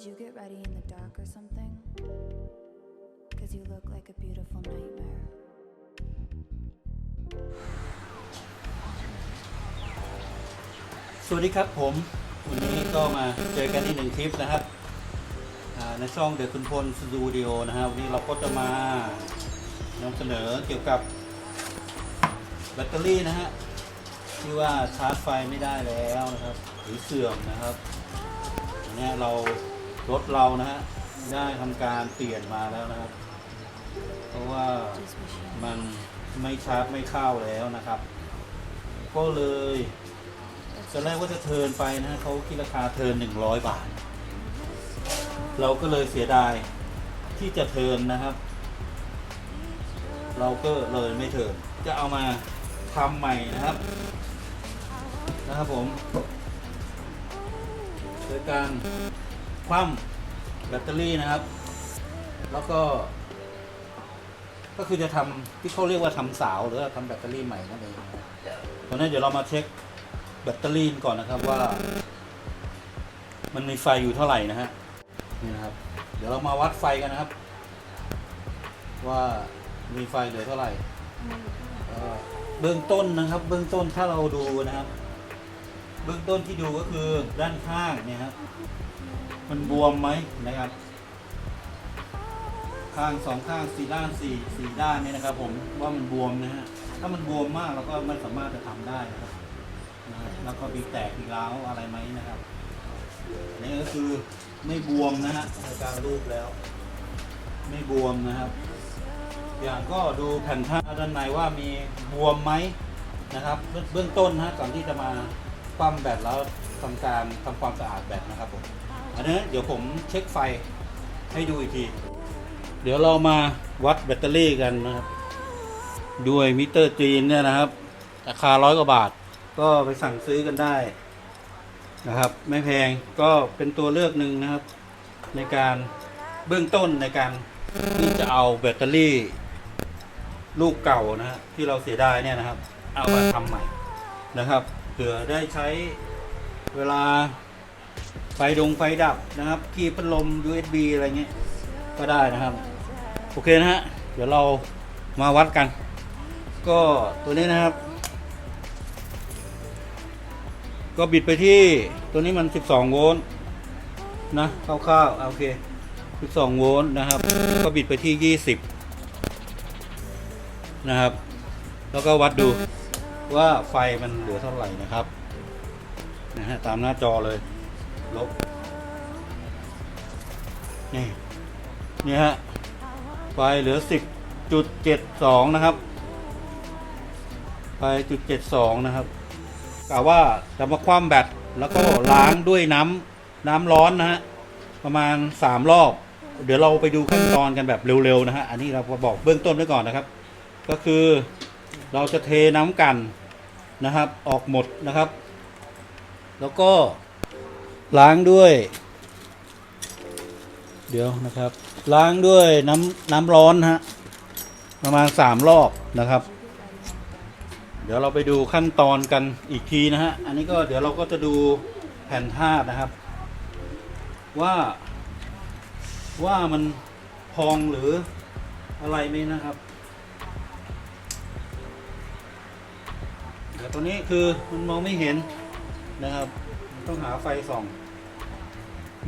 Did you get ready in the dark or something? Cause you look like a beautiful nightmare. สวัสดีครับผม วันนี้ก็มาเจอกันอีกหนึ่งคลิปนะครับในช่องเด e คุณพลสตูดิโอนะฮะวันนี้เราก็จะมานำเสนอเกี่ยวกับแบตเตอรี่นะฮะที่ว่าชาร์จไฟไม่ได้แล้วนะครับ หรือเสื่อมนะครับเนี้ยเรา รถเรานะฮะได้ทำการเปลี่ยนมาแล้วนะครับ เพราะว่ามันไม่ชาร์จไม่เข้าแล้วนะครับ ก็เลยตอนแรกว่าจะเทินไปนะเขาคิดราคาเทินหนึ่งร้อยบาท เราก็เลยเสียดายที่จะเทินนะครับ เราก็เลยไม่เทินจะเอามาทำใหม่นะครับ นะครับผมโดยการ คว่ำแบตเตอรี่นะครับ แล้วก็ ก็คือจะทำที่เขาเรียกว่าทำสาวหรือว่าทำแบตเตอรี่ใหม่นั่นเองตอนนี้เดี๋ยวเรามาเช็คแบตเตอรี่ก่อนนะครับว่า มันมีไฟอยู่เท่าไหร่นะฮะนี่นะครับ เดี๋ยวเรามาวัดไฟกันนะครับ ว่ามีไฟเหลือเท่าไหร่เบื้องต้นนะครับ เบื้องต้นถ้าเราดูนะครับ เบื้องต้นที่ดูก็คือด้านข้างเนี่ยครับ มันบวมไหมนะครับ ข้างสองข้างสี่ด้านสี่สี่ด้านเนี่ยนะครับ ผมว่ามันบวมนะฮะถ้ามันบวมมากเราก็ไม่สามารถจะทำได้นะครับนะฮะแล้วก็มีแตกมีร้าวอะไรไหมนะครับนนี่ก็คือไม่บวมนะฮะในการรูปแล้ว ไม่บวมนะครับ อย่างก็ดูแผ่นผ้าด้านในว่ามีบวมไหมนะครับ เบื้องต้นนะฮะก่อนที่จะมาปั้มแบตแล้วทำการทำความสะอาดแบตนะครับผม อันนี้เดี๋ยวผมเช็คไฟให้ดูอีกที เดี๋ยวเรามาวัดแบตเตอรี่กันนะครับ ด้วยมิเตอร์จีนเนี่ยนะครับ ราคาร้อยกว่าบาท ก็ไปสั่งซื้อกันได้นะครับ ไม่แพงก็เป็นตัวเลือกหนึ่งนะครับ ในการเบื้องต้นในการที่จะเอาแบตเตอรี่ ลูกเก่านะฮะที่เราเสียดายเนี่ยนะครับ เอามาทำใหม่นะครับเผื่อได้ใช้เวลา ไฟดงไฟดับนะครับที่พัดลม USB อะไรเงี้ยก็ได้นะครับ โอเคนะฮะ เดี๋ยวเรามาวัดกัน ก็ตัวนี้นะครับ ก็บิดไปที่ตัวนี้มัน 12 โวลต์นะคร่าวๆโอเค 12 โวลต์นะครับ ก็บิดไปที่ 20 นะครับ แล้วก็วัดดูว่าไฟมันเหลือเท่าไหร่นะครับนะฮะตามหน้าจอเลย ลบ นี่ นี่ฮะ ไฟเหลือ10.72นะครับ ไฟจุด72นะครับกล่าวว่าจะมาคว่ำแบตแล้วก็ล้างด้วยน้ำน้ำร้อนนะฮะ ประมาณ3รอบ เดี๋ยวเราไปดูขั้นตอนกันแบบเร็วๆนะฮะ อันนี้เราบอกเบื้องต้นไว้ก่อนนะครับ ก็คือเราจะเทน้ำกันนะครับ ออกหมดนะครับ แล้วก็ ล้างด้วย เดี๋ยวนะครับ ล้างด้วยน้ำน้ำร้อนฮะประมาณสามรอบนะครับ เดี๋ยวเราไปดูขั้นตอนกันอีกทีนะฮะอันนี้ก็เดี๋ยวเราก็จะดูแผ่นธาตุนะครับ ว่าว่ามันพองหรืออะไรไหมนะครับเดี๋ยวตัวนี้คือมันมองไม่เห็นนะครับ ต้องหาไฟส่อง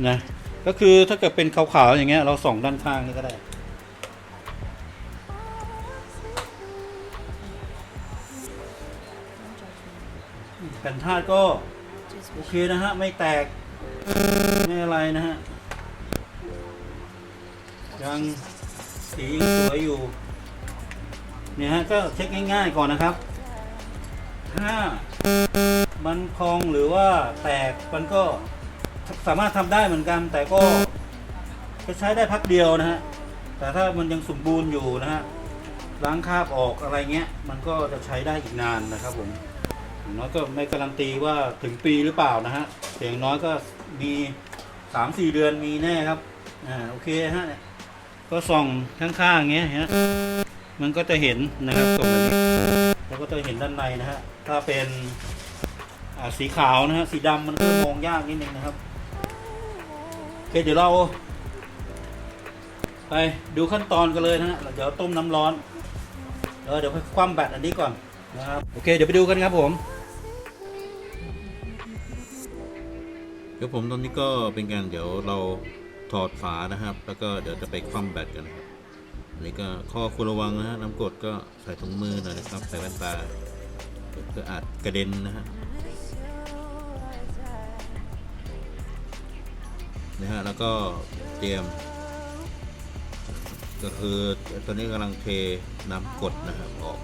นะก็คือถ้าเกิดเป็นขาวๆอย่างเงี้ยเราส่องด้านข้างนี่ก็ได้แผ่นธาตุก็โอเคนะฮะ ไม่แตก ไม่อะไรนะฮะ ยังสียังสวยอยู่ เนี่ยฮะ ก็เช็คง่ายๆก่อนนะครับ ถ้ามันพองหรือว่าแตกมันก็ สามารถทำได้เหมือนกัน แต่ก็ใช้ได้พักเดียวนะฮะแต่ถ้ามันยังสมบูรณ์อยู่นะฮะล้างคราบออกอะไรเงี้ย มันก็จะใช้ได้อีกนานนะครับผมน้อยก็ไม่การันตีว่าถึงปีหรือเปล่านะฮะอย่างน้อยก็มีสามสี่เดือนมีแน่ครับอ่าโอเคฮะก็ส่องข้างๆอย่างเงี้ยฮะมันก็จะเห็นนะครับตรงนี้แล้วก็จะเห็นด้านในนะฮะถ้าเป็นอ่าสีขาวนะฮะสีดำมันก็มองยากนิดนึงนะครับ เคเดี๋ยวเรา ไปดูขั้นตอนกันเลยนะฮะเดี๋ยวต้มน้ำร้อนเออเดี๋ยวไปคว่ำแบตอันนี้ก่อนนะครับโอเค เดี๋ยวไปดูกันครับผมครับผมตอนนี้ก็เป็นการเดี๋ยวเราถอดฝานะครับ แล้วก็เดี๋ยวจะไปคว่ำแบตกันนะครับอันนี้ก็ข้อควรระวังนะฮะน้ำกรดก็ใส่ถุงมือหน่อยนะครับ ใส่แว่นตาเดี๋ยวก็อาจกระเด็นนะฮะ นะฮะแล้วก็เตรียม ก็คือตอนนี้กำลังเทน้ำกดนะครับออก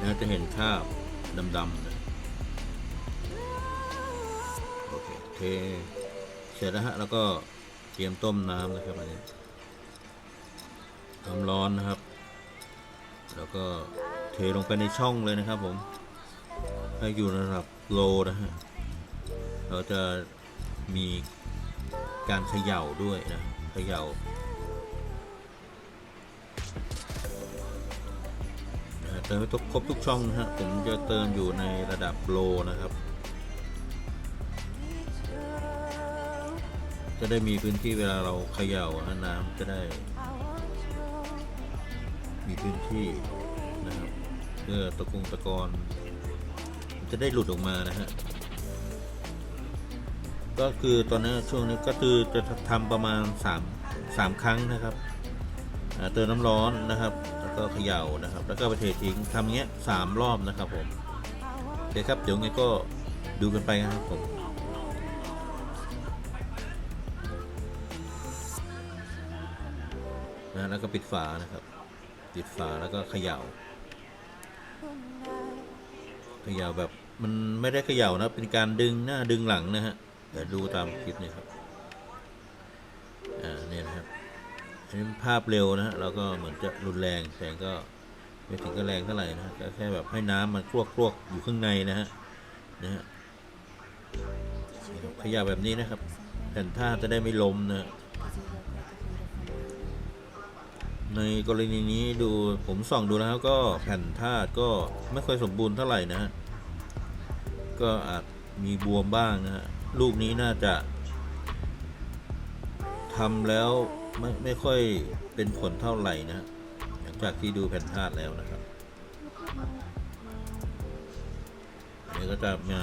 นะจะเห็นคราบดำๆนะโอเคเทเสร็จแล้วฮะแล้วก็เตรียมต้มน้ำนะครับอันนี้น้ำร้อนนะครับ แล้วก็เทลงไปในช่องเลยนะครับผมให้อยู่ในระดับโลนะฮะเราจะมี การเขย่าด้วยนะเขย่าเติมให้ครบทุกช่องนะฮะผมจะเติมอยู่ในระดับโลนะครับ จะได้มีพื้นที่เวลาเราเขย่าฮะน้ำจะได้ มีพื้นที่นะครับเพื่อตะกุงตะกอนจะได้หลุดออกมานะฮะ ก็คือตอนนี้ช่วงนี้ก็คือจะทำประมาณ3 3ครั้งนะครับเติมน้ำร้อนนะครับ แล้วก็เขย่านะครับ แล้วก็ไปเททิ้งทำเงี้ยสามรอบนะครับผมโอเคครับเดี๋ยวไงก็ดูกันไปนะครับผมนะแล้วก็ปิดฝานะครับ ปิดฝาแล้วก็เขย่าเขย่าแบบมันไม่ได้เขย่านะเป็นการดึงหน้าดึงหลังนะฮะ เดี๋ยวดูตามคลิปนี้ครับ อ่าเนี่ยนะครับอันนี้ภาพเร็วนะฮะเราก็เหมือนจะรุนแรงแต่ก็ไม่ถึงกับแรงเท่าไหร่นะฮะก็แค่แบบให้น้ำมันคลวกคลวกๆอยู่ข้างในนะฮะนะฮะนี่ครับขยับแบบนี้นะครับแผ่นท่าจะได้ไม่ล้มนะในกรณีนี้ดูผมส่องดูแล้วก็แผ่นธาตุก็ไม่ค่อยสมบูรณ์เท่าไหร่นะฮะก็อาจมีบวมบ้างนะฮะ ลูกนี้น่าจะทำแล้วไม่ไม่ค่อยเป็นผลเท่าไหร่นะหลังจากที่ดูแผ่นธาตุแล้วนะครับอันนี้ก็จะมา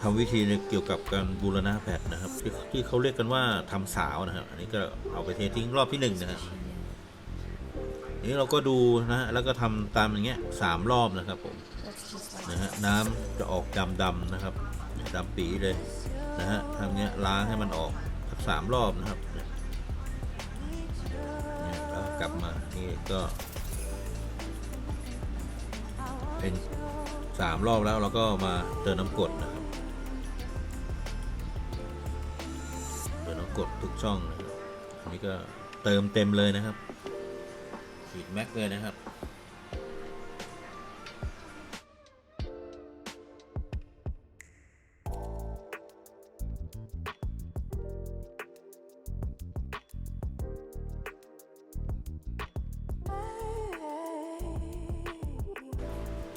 ทำวิธีในเกี่ยวกับการบูรณะแผ่นนะครับที่ที่เขาเรียกกันว่าทำสาวนะครับ อันนี้ก็เอาไปเททิ้งรอบที่หนึ่งนะฮะทีนี้เราก็ดูนะฮะแล้วก็ทำตามอย่างเงี้ยสามรอบนะครับผมนะฮะน้ำจะออกดำดำๆนะครับ ดำปีเลยนะฮะทำเงี้ยล้างให้มันออกสักสามรอบนะครับเนี่ยแล้วกลับมานี่ก็ เป็นสามรอบแล้วเราก็มาเติมน้ำกรดนะครับเติมน้ำกรดทุกช่องนะครับอันนี้ก็เติมเต็มเลยนะครับฉีดแม็กเลยนะครับ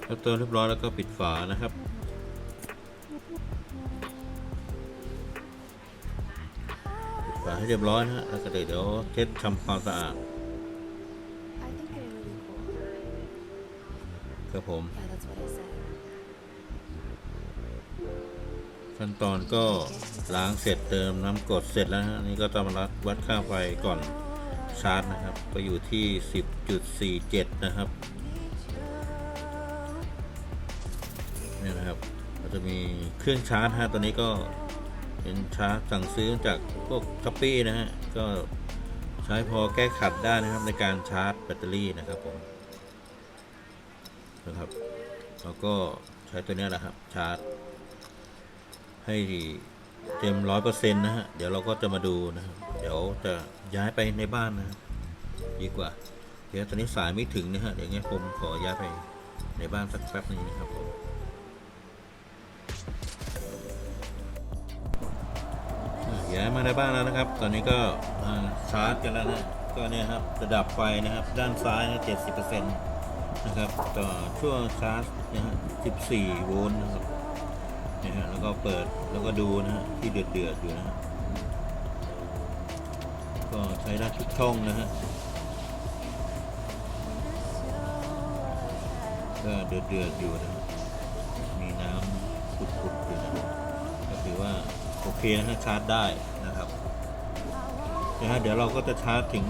แล้วเติมเรียบร้อยแล้วก็ปิดฝานะครับ ปิดฝาให้เรียบร้อยนะฮะแล้วก็เดี๋ยวเช็ดทำความสะอาดครับผม ขั้นตอนก็ล้างเสร็จเติมน้ำกรดเสร็จแล้วฮะนี่ก็จะมาวัดค่าไฟก่อนชาร์จนะครับ ก็อยู่ที่ 10.47 นะครับ จะมีเครื่องชาร์จฮะตัวนี้ก็เป็นชาร์จสั่งซื้อจากพวกช้อปปี้นะฮะก็ใช้พอแก้ขัดได้นะครับในการชาร์จแบตเตอรี่นะครับผมนะครับแล้วก็ใช้ตัวนี้แหละครับชาร์จ ให้เต็มร้อยเปอร์เซ็นต์นะฮะเดี๋ยวเราก็จะมาดูนะครับเดี๋ยวจะย้ายไปในบ้านนะดีกว่า เดี๋ยวตอนนี้สายไม่ถึงนะฮะเดี๋ยวงี้ผมขอย้ายไปในบ้านสักแป๊บหนึงนะครับผม ย้ายมาในบ้านแล้วนะครับ ตอนนี้ก็ชาร์จกันแล้วนะก็เนี่ยครับระดับไฟนะครับ ด้านซ้ายนะเจ็ดสิบเปอร์เซ็นต์นะครับต่อช่วงชาร์จนะฮะสิบสี่โวลต์นะครับนะฮะแล้วก็เปิดแล้วก็ดูนะฮะที่เดือดเดือดอยู่นะฮะก็ใช้ได้ทุกช่องนะฮะก็เดือดเดือดอยู่นะ โอเคนะฮะชาร์จได้นะครับนะฮะเดี๋ยวเราก็จะชาร์จถึง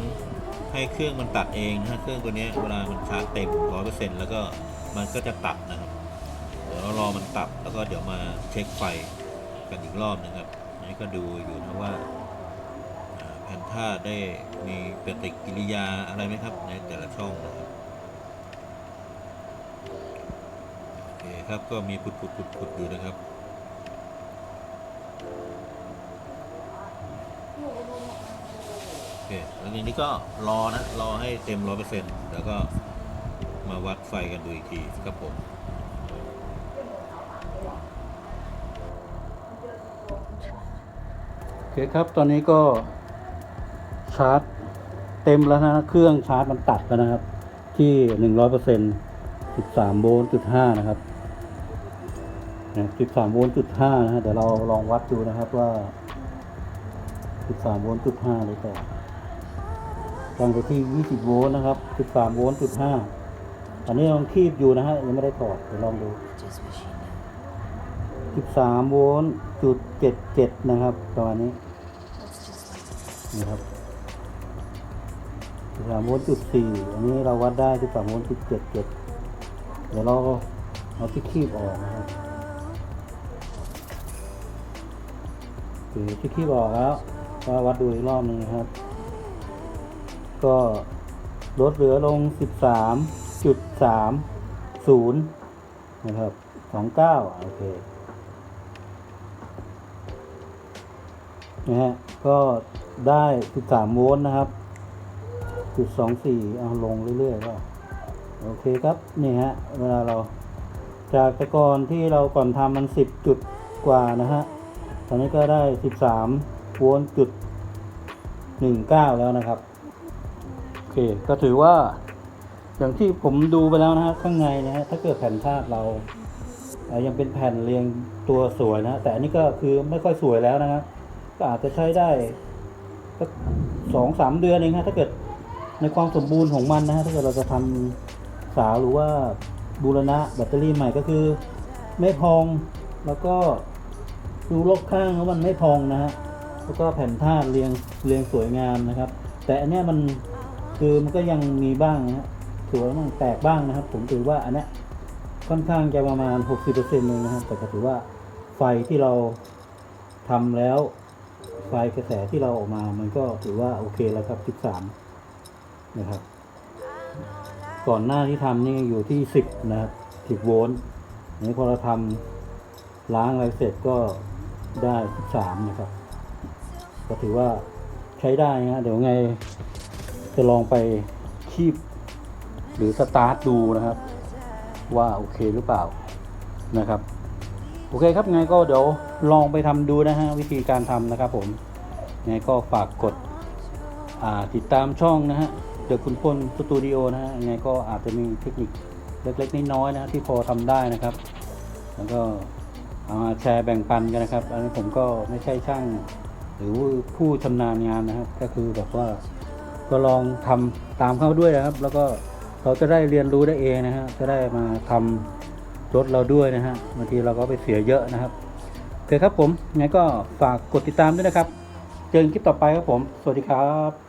ให้เครื่องมันตัดเองนะฮะเครื่องตัวนี้เวลามันชาร์จเต็มร้อยเปอร์เซ็นต์แล้วก็มันก็จะตัดนะครับ เดี๋ยวเรารอมันตัดแล้วก็เดี๋ยวมาเช็คไฟกันอีกรอบนะครับนนี้ก็ดูอยู่นะว่าแผ่นธาตุได้มีปฏิกิริยาอะไรไหมครับ ในแต่ละช่องนะครับโอเคครับก็มีพุดพุดพุดพุดอยู่นะครับ โอ เคแล้วทีนี้ก็รอนะ รอให้เต็มร้อยเปอร์เซ็นต์แล้วก็มาวัดไฟกันดูอีกทีครับผมโอเคครับตอนนี้ก็ชาร์จเต็มแล้วนะ เครื่องชาร์จมันตัดแล้วนะครับ ที่หนึ่งร้อยเปอร์เซ็นต์สิบสามโวลต์จุดห้านะครับสิบสามโวลต์จุดห้านะฮะเดี๋ยวเราลองวัดดูนะครับว่าสิบสามโวลต์จุดห้าหรือเปล่า ตั้งไปที่ยี่สิบโวลต์นะครับสิบสามโวลต์จุดห้าอันนี้ลองคีบอยู่นะฮะยังไม่ได้ถอดเดี๋ยวลองดู Just wish you knew. สิบสามโวลต์จุดเจ็ดเจ็ดนะครับประมาณนี้นี่ครับสิบสามโวลต์จุดสี่อันนี้เราวัดได้สิบสามโวลต์จุดเจ็ดเจ็ดเดี๋ยวเราเอาที่คีบออกนะครับโอเคที่คีบออกแล้วก็วัดดูอีกรอบหนึงนะครับ ก็ลดเหลือลงสิบสามจุดสามศูนะครับสองเก้าโอเคนะฮะก็ได้ 13 โวลต์นะครับ จุด 24 เอาลงเรื่อยๆก็โอเคครับ นี่ฮะ เวลาเราจากแต่ก่อนที่เราก่อนทำมัน 10 จุดกว่านะฮะ ตอนนี้ก็ได้ 13 โวลต์จุด 19 แล้วนะครับ เคก็ถือว่า อย่างที่ผมดูไปแล้วนะฮะข้างในนะฮะถ้าเกิดแผ่นธาตุเรายังเป็นแผ่นเรียงตัวสวยนะแต่อันนี้ก็คือไม่ค่อยสวยแล้วนะครับก็อาจจะใช้ได้สักสองสามเดือนเองนะถ้าเกิดในความสมบูรณ์ของมันนะฮะถ้าเกิดเราจะทำสาวหรือว่าบูรณะแบตเตอรี่ใหม่ก็คือไม่พองแล้วก็ดูรอบข้างแล้วมันไม่พองนะฮะแล้วก็แผ่นธาตุเรียงเรียงสวยงามนะครับ แต่อันเนี้ยมัน คือมันก็ยังมีบ้างนะฮะสวยบ้างแตกบ้างนะครับ ผมถือว่าอันนี้ค่อนข้างจะประมาณ 60%เองนะครับแต่ก็ถือว่าไฟที่เราทำแล้ว ไฟกระแสที่เราออกมา มันก็ถือว่าโอเคแล้วครับ13นะครับ ก่อนหน้าที่ทำนี่อยู่ที่ 10 นะครับ 10 โวลต์นี้พอเราทำล้างอะไรเสร็จก็ได้13นะครับ ก็ถือว่าใช้ได้นะฮะเดี๋ยวไง จะลองไปคีบหรือสตาร์ทดูนะครับ ว่าโอเคหรือเปล่านะครับ โอเคครับไงก็เดี๋ยวลองไปทำดูนะฮะวิธีการทำนะครับผมไงก็ฝากกดติดตามช่องนะฮะเดี๋ยวคุณพลสตูดิโอนะฮะไงก็อาจจะมีเทคนิคเล็กๆน้อยๆนะฮะที่พอทำได้นะครับ แล้วก็เอามาแชร์แบ่งปันกันนะครับ อันนี้ผมก็ไม่ใช่ช่าง หรือผู้ชำนาญงานนะครับ ก็คือแบบว่า ก็ลองทำตามเข้าด้วยนะครับ แล้วก็เราจะได้เรียนรู้ได้เองนะฮะจะได้มาทำรถเราด้วยนะฮะบางทีเราก็ไปเสียเยอะนะครับโอเคครับผมงั้นก็ฝากกดติดตามด้วยนะครับ เจอกันคลิปต่อไปครับผม สวัสดีครับ